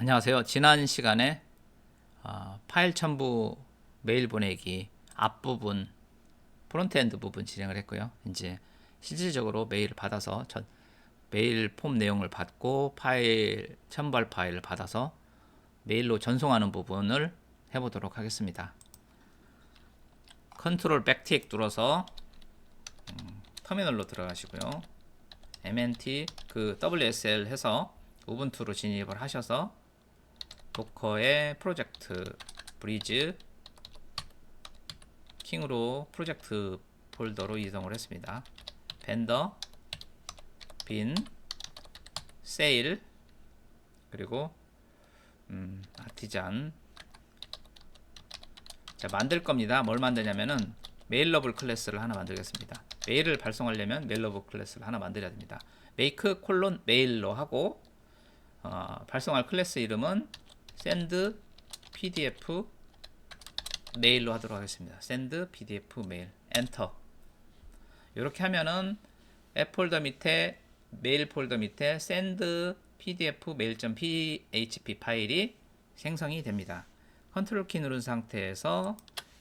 안녕하세요. 지난 시간에 어, 파일 첨부 메일 보내기 앞부분 프론트엔드 부분 진행을 했고요. 이제 실질적으로 메일을 받아서 전 메일 폼 내용을 받고 파일 첨부할 파일을 받아서 메일로 전송하는 부분을 해보도록 하겠습니다. 컨트롤 백틱 눌러서 음, 터미널로 들어가시고요. mnt 그 WSL 해서 우분투로 진입을 하셔서 도커의 프로젝트 브리즈 킹으로 프로젝트 폴더로 이동을 했습니다. 벤더 빈 세일 그리고 음, 아티잔 자 만들 겁니다. 뭘 만드냐면은 메일러블 클래스를 하나 만들겠습니다. 메일을 발송하려면 메일러블 클래스를 하나 만들어야 됩니다. make 콜론 메일로 하고 어, 발송할 클래스 이름은 send pdf 메일로 하도록 하겠습니다. send pdf 메일 엔터 이렇게 하면은 앱 폴더 밑에 메일 폴더 밑에 send pdf mail.php 파일이 생성이 됩니다. 컨트롤 키 누른 상태에서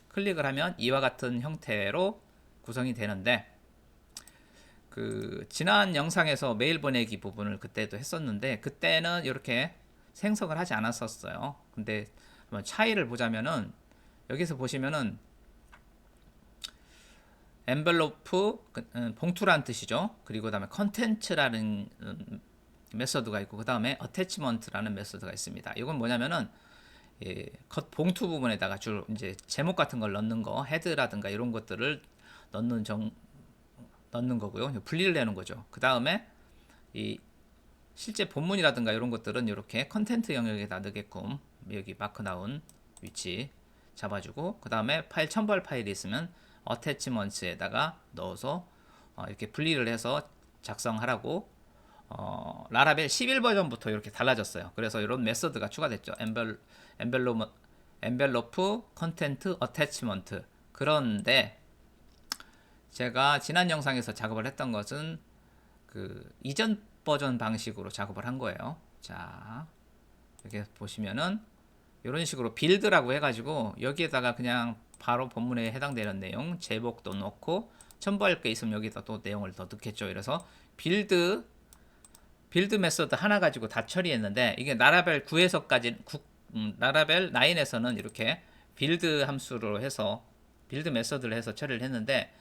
클릭을 하면 이와 같은 형태로 구성이 되는데 그 지난 영상에서 메일 보내기 부분을 그때도 했었는데 그때는 이렇게 생성을 하지 않았었어요. 근데 한번 차이를 보자면은 여기서 보시면은 엔벨로프 음, 봉투란 뜻이죠. 그리고 그다음에 컨텐츠라는 음, 메서드가 있고 그다음에 어태치먼트라는 메서드가 있습니다. 이건 뭐냐면은 예, 겉 봉투 부분에다가 줄 이제 제목 같은 걸 넣는 거, 헤드라든가 이런 것들을 넣는 정 넣는 거고요. 분리를 내는 거죠. 그 다음에 이 실제 본문이라든가 이런 것들은 이렇게 컨텐트 영역에다 넣게끔 여기 마크 나온 위치 잡아주고 그 다음에 파일 첨부할 파일이 있으면 어태치먼트에다가 넣어서 어, 이렇게 분리를 해서 작성하라고 어, 라라벨 11 버전부터 이렇게 달라졌어요. 그래서 이런 메서드가 추가됐죠. 엔벨 엔벨로 엔벨로프 컨텐트 어태치먼트 그런데 제가 지난 영상에서 작업을 했던 것은 그 이전 버전 방식으로 작업을 한 거예요. 자, 여기 보시면은 이런 식으로 빌드라고 해가지고 여기에다가 그냥 바로 본문에 해당되는 내용 제목도 넣고 첨부할 게 있으면 여기다 또 내용을 더 넣겠죠. 그래서 빌드 빌드 메서드 하나 가지고 다 처리했는데 이게 나라벨 9에서까지 음, 나라벨 9에서는 이렇게 빌드 함수로 해서 빌드 메서드를 해서 처리를 했는데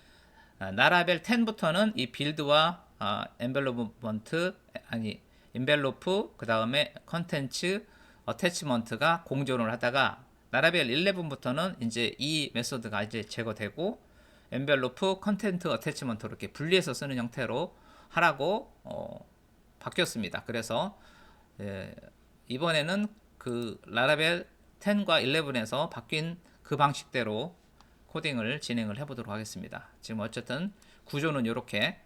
아, 나라벨 10부터는 이 빌드와 아, 엔벨로먼트 아니 인벨로프 그 다음에 컨텐츠 어태치먼트가 공존을 하다가 나라벨 11부터는 이제 이 메소드가 이제 제거되고 엔벨로프 컨텐트 어태치먼트 이렇게 분리해서 쓰는 형태로 하라고 어, 바뀌었습니다. 그래서 예, 이번에는 그 라라벨 10과 11에서 바뀐 그 방식대로 코딩을 진행을 해보도록 하겠습니다. 지금 어쨌든 구조는 이렇게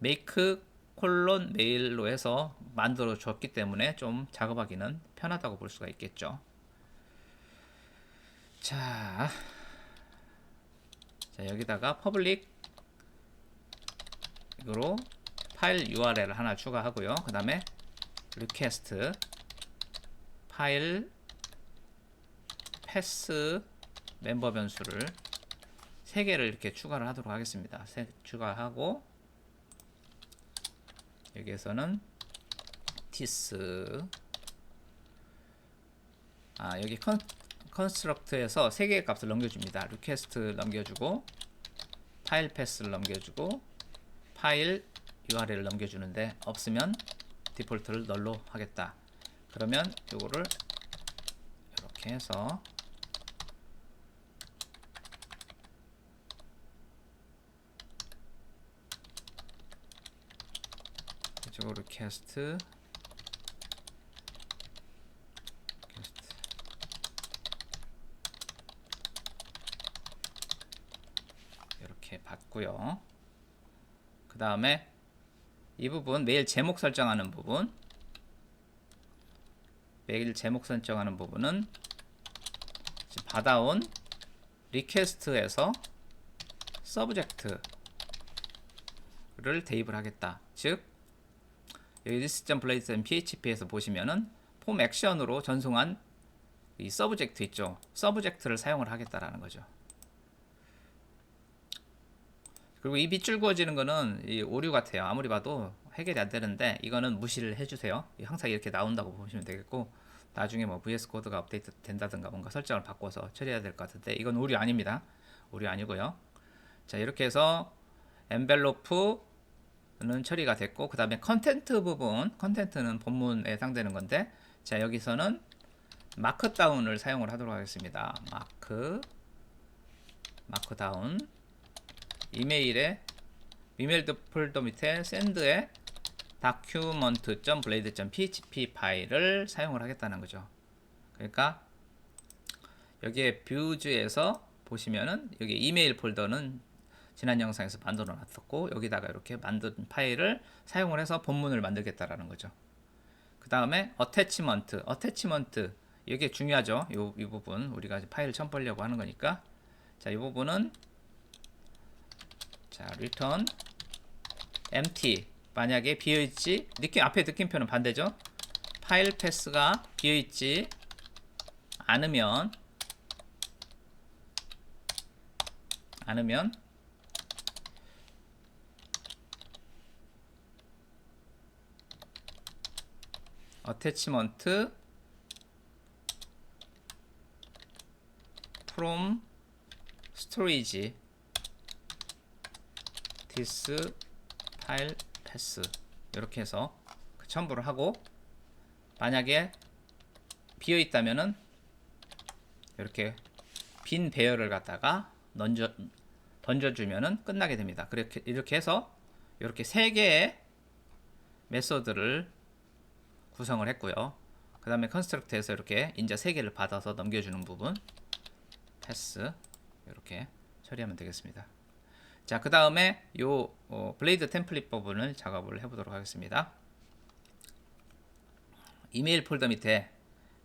make 콜론 메일로 해서 만들어 줬기 때문에 좀 작업하기는 편하다고 볼 수가 있겠죠. 자, 자 여기다가 퍼블릭 으로 파일 URL을 하나 추가하고요. 그 다음에 리퀘스트 파일 패스 멤버 변수를 3개를 이렇게 추가를 하도록 하겠습니다. 세, 추가하고 여기에서는 티스 아 여기 컨, 컨스트럭트에서 3개의 값을 넘겨줍니다. 리퀘스트 넘겨주고 파일 패스를 넘겨주고 파일 URL을 넘겨주는데 없으면 디폴트를 널로 하겠다. 그러면 요거를 이렇게 해서 이쪽으로 캐스트 캐스트 이렇게 받고요. 그 다음에 이 부분 메일 제목 설정하는 부분 메일 제목 설정하는 부분은 받아온 리퀘스트에서 서브젝트를 대입을 하겠다. 즉 여기 list.blade.php에서 보시면은 폼 액션으로 전송한 이 서브젝트 있죠. 서브젝트를 사용을 하겠다라는 거죠. 그리고 이 빗줄 그어지는 거는 이 오류 같아요. 아무리 봐도 해결이 안 되는데 이거는 무시를 해주세요. 항상 이렇게 나온다고 보시면 되겠고 나중에 뭐 VS 코드가 업데이트 된다든가 뭔가 설정을 바꿔서 처리해야 될 것 같은데 이건 오류 아닙니다. 오류 아니고요. 자 이렇게 해서 엔벨로프 는 처리가 됐고 그 다음에 컨텐트 부분 컨텐트는 본문에 해당되는 건데 자 여기서는 마크다운을 사용을 하도록 하겠습니다. 마크 마크다운 이메일에 이메일 폴더 밑에 샌드에 document.blade.php 파일을 사용을 하겠다는 거죠. 그러니까 여기에 뷰즈에서 보시면은 여기 이메일 폴더는 지난 영상에서 만들어 놨었고 여기다가 이렇게 만든 파일을 사용을 해서 본문을 만들겠다라는 거죠. 그 다음에 attachment, attachment 이게 중요하죠. 요, 이 부분 우리가 파일 처음 보려고 하는 거니까 자, 이 부분은 자, return empty 만약에 비어있지 느낌 앞에 느낌표는 반대죠. 파일 패스가 비어있지 않으면 않으면 attachment from storage this file 이렇게 해서 그 첨부를 하고 만약에 비어 있다면은 이렇게 빈 배열을 갖다가 던져 던져주면은 끝나게 됩니다. 그렇게 이렇게 해서 이렇게 세 개의 메소드를 구성을 했고요. 그 다음에 컨스트럭트에서 이렇게 인자 세 개를 받아서 넘겨주는 부분 패스 이렇게 처리하면 되겠습니다. 자, 그 다음에 요 어, 블레이드 템플릿 부분을 작업을 해보도록 하겠습니다. 이메일 폴더 밑에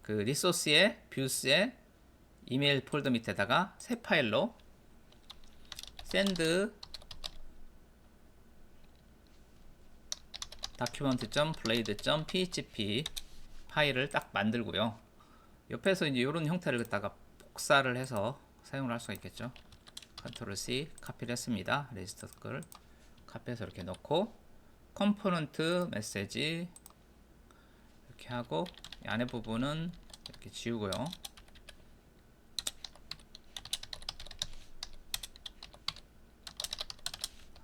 그 리소스의 뷰스의 이메일 폴더 밑에다가 새 파일로 send document.blade.php 파일을 딱 만들고요. 옆에서 이제 이런 형태를 갖다가 복사를 해서 사용을 할 수가 있겠죠. 컨트롤 C 카피를 했습니다. 레지스터 걸 카피해서 이렇게 넣고 컴포넌트 메시지 이렇게 하고 안에 부분은 이렇게 지우고요.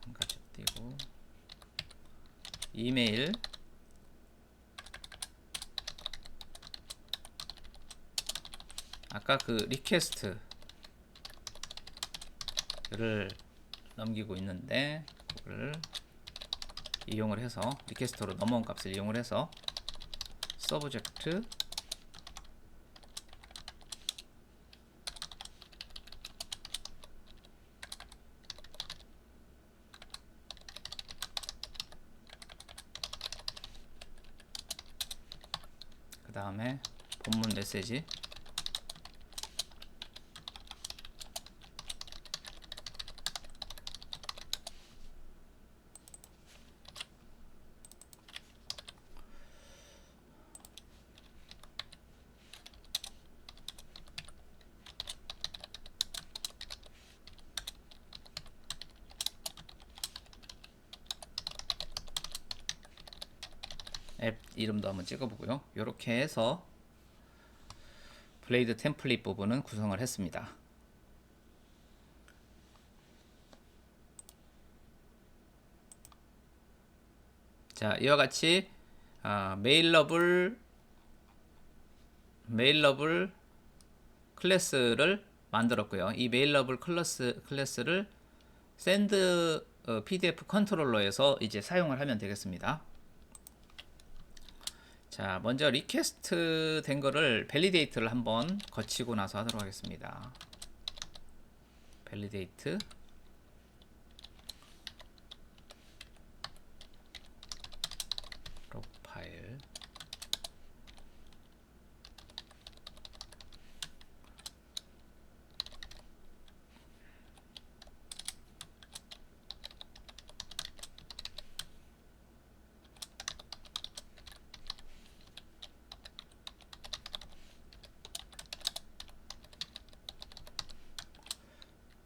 한 가지 띄고 이메일. 아까 그 리퀘스트 를 넘기고 있는데 그걸 이용을 해서 리퀘스트로 넘어온 값을 이용을 해서 서브젝트 그 다음에 본문 메시지 앱 이름도 한번 찍어보고요. 이렇게 해서 블레이드 템플릿 부분은 구성을 했습니다. 자, 이와 같이 아, 메일러블 메일러블 클래스를 만들었고요. 이 메일러블 클래스 클래스를 샌드 어, PDF 컨트롤러에서 이제 사용을 하면 되겠습니다. 자, 먼저 리퀘스트 된 거를 밸리데이트를 한번 거치고 나서 하도록 하겠습니다. 밸리데이트 프로파일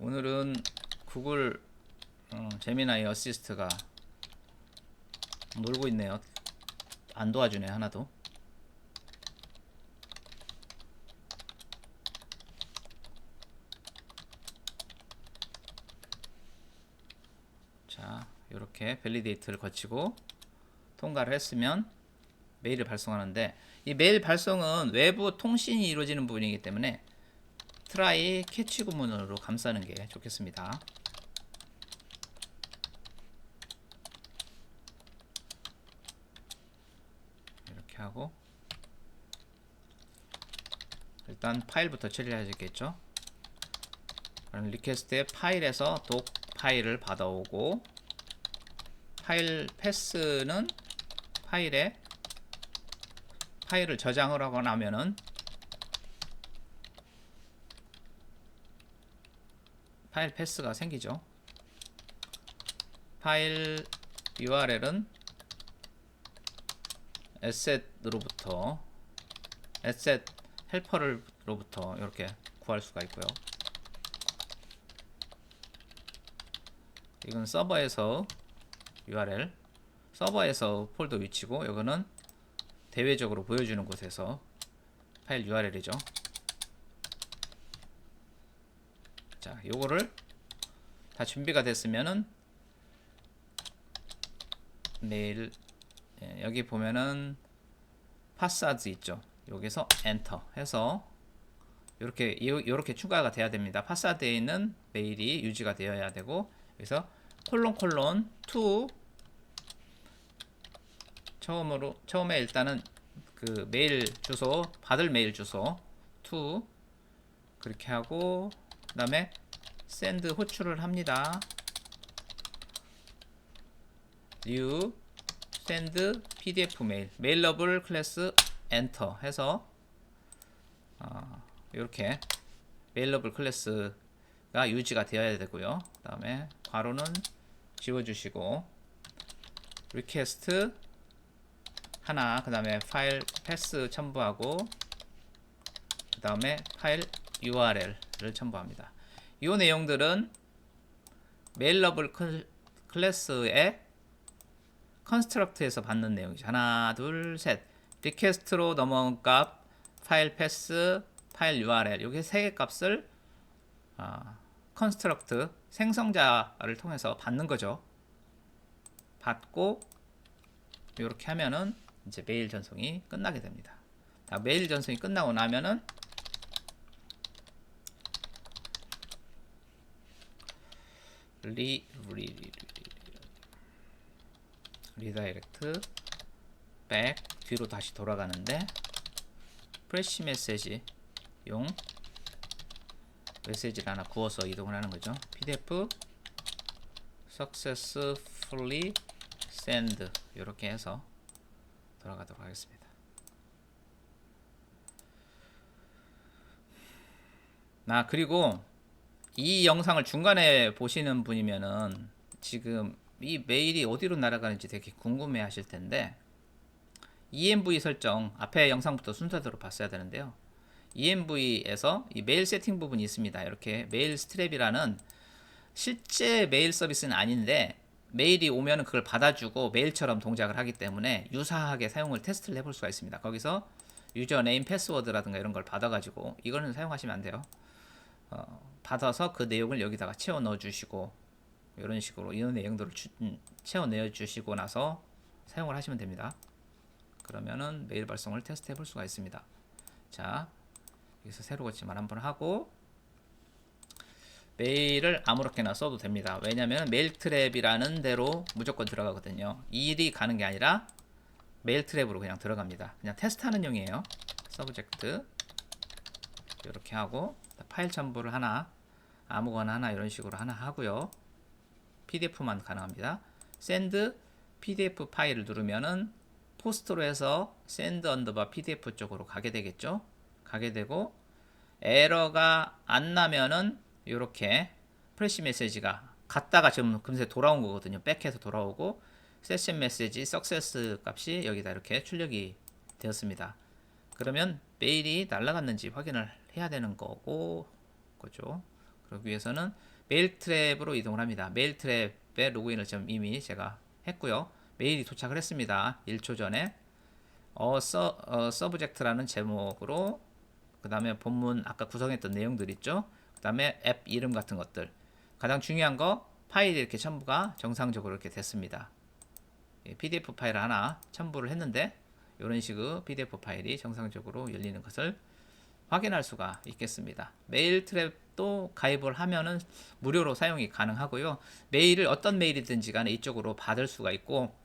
오늘은 구글 어, 제미나이 어시스트가 놀고 있네요. 안 도와주네 하나도. 자, 이렇게 밸리데이트를 거치고 통과를 했으면 메일을 발송하는데 이 메일 발송은 외부 통신이 이루어지는 부분이기 때문에 트라이 캐치 구문으로 감싸는 게 좋겠습니다. 이렇게 하고 일단 파일부터 처리해야겠죠. 리퀘스트의 파일에서 독 파일을 받아오고 파일 패스는 파일에 파일을 저장을 하고 나면은 파일 패스가 생기죠. 파일 URL은 asset으로부터 asset 헬퍼를로부터 이렇게 구할 수가 있고요. 이건 서버에서 URL 서버에서 폴더 위치고 이거는 대외적으로 보여주는 곳에서 파일 URL이죠. 자, 요거를 다 준비가 됐으면은 메일 예, 여기 보면은 파사드 있죠. 여기서 엔터 해서 이렇게 이렇게 추가가 돼야 됩니다. 파사드에 있는 메일이 유지가 되어야 되고 그래서 콜론 콜론 2 처음으로 처음에 일단은 그 메일 주소 받을 메일 주소 2 그렇게 하고 그다음에 send 호출을 합니다. new send pdf 메일 메일러블 클래스 엔터 해서 어, 이렇게 메일러블 클래스가 유지가 되어야 되고요. 그 다음에 괄호는 지워주시고 리퀘스트 하나 그 다음에 파일 패스 첨부하고 그 다음에 파일 URL을 첨부합니다. 이 내용들은 메일러블 클래스의 컨스트럭트에서 받는 내용이죠. 하나, 둘, 셋. 리퀘스트로 넘어온 값, 파일 패스, 파일 URL. 이게 세 개 값을 어, 컨스트럭트 생성자를 통해서 받는 거죠. 받고 이렇게 하면은 이제 메일 전송이 끝나게 됩니다. 자, 메일 전송이 끝나고 나면은 리, 리, 리, 리, 리다이렉트 백 뒤로 다시 돌아가는데 프레시 메시지 용 메시지를 하나 구워서 이동을 하는 거죠. PDF successfully send 이렇게 해서 돌아가도록 하겠습니다. 아 그리고 이 영상을 중간에 보시는 분이면은 지금 이 메일이 어디로 날아가는지 되게 궁금해 하실 텐데 ENV 설정 앞에 영상부터 순서대로 봤어야 되는데요. ENV에서 이 메일 세팅 부분이 있습니다. 이렇게 메일 스트랩이라는 실제 메일 서비스는 아닌데 메일이 오면 그걸 받아주고 메일처럼 동작을 하기 때문에 유사하게 사용을 테스트를 해볼 수가 있습니다. 거기서 유저 네임 패스워드라든가 이런 걸 받아가지고 이거는 사용하시면 안 돼요. 어, 받아서 그 내용을 여기다가 채워 넣어 주시고 이런 식으로 이런 내용들을 주, 음, 채워 넣어 주시고 나서 사용을 하시면 됩니다. 그러면은 메일 발송을 테스트 해 볼 수가 있습니다. 자, 여기서 새로 고침을 한번 하고 메일을 아무렇게나 써도 됩니다. 왜냐하면 메일 트랩이라는 대로 무조건 들어가거든요. 이 일이 가는 게 아니라 메일 트랩으로 그냥 들어갑니다. 그냥 테스트하는 용이에요. 서브젝트 이렇게 하고 파일 첨부를 하나 아무거나 하나 이런 식으로 하나 하고요. PDF만 가능합니다. send PDF 파일을 누르면은 포스트로 해서 send 언더바 PDF 쪽으로 가게 되겠죠. 가게 되고 에러가 안 나면은 이렇게 프레시 메시지가 갔다가 지금 금세 돌아온 거거든요. 백해서 돌아오고 세션 메시지 석세스 값이 여기다 이렇게 출력이 되었습니다. 그러면 메일이 날라갔는지 확인을 해야 되는 거고 그죠. 그러기 위해서는 메일 트랩으로 이동을 합니다. 메일 트랩에 로그인을 좀 이미 제가 했고요. 메일이 도착을 했습니다. 1초 전에 어, 서, 어, 서브젝트라는 제목으로 그 다음에 본문 아까 구성했던 내용들 있죠. 그 다음에 앱 이름 같은 것들 가장 중요한 거 파일이 이렇게 첨부가 정상적으로 이렇게 됐습니다. 예, PDF 파일 하나 첨부를 했는데 이런 식의 PDF 파일이 정상적으로 열리는 것을 확인할 수가 있겠습니다. 메일 트랩도 가입을 하면은 무료로 사용이 가능하고요. 메일을 어떤 메일이든지 간에 이쪽으로 받을 수가 있고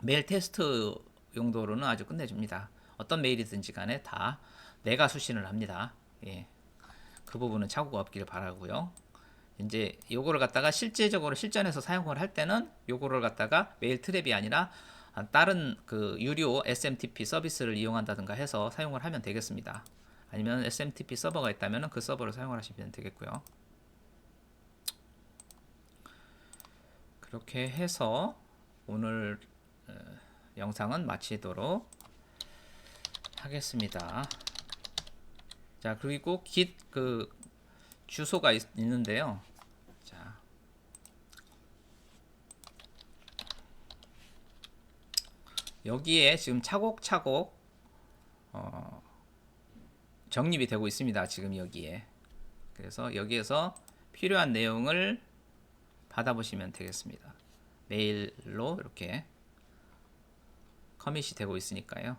메일 테스트 용도로는 아주 끝내줍니다. 어떤 메일이든지 간에 다 내가 수신을 합니다. 예. 그 부분은 착오가 없기를 바라고요. 이제 요거를 갖다가 실제적으로 실전에서 사용을 할 때는 요거를 갖다가 메일 트랩이 아니라 아, 다른 그 유료 SMTP 서비스를 이용한다든가 해서 사용을 하면 되겠습니다. 아니면 SMTP 서버가 있다면 그 서버를 사용을 하시면 되겠고요. 그렇게 해서 오늘 어, 영상은 마치도록 하겠습니다. 자 그리고 git 그 주소가 있, 있는데요. 자 여기에 지금 차곡차곡 어, 정립이 되고 있습니다. 지금 여기에 그래서 여기에서 필요한 내용을 받아보시면 되겠습니다. 메일로 이렇게 커밋이 되고 있으니까요.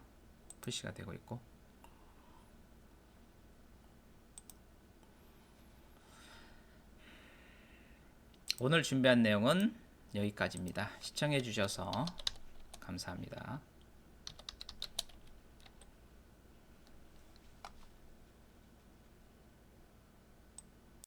푸시가 되고 있고 오늘 준비한 내용은 여기까지입니다. 시청해 주셔서 감사합니다.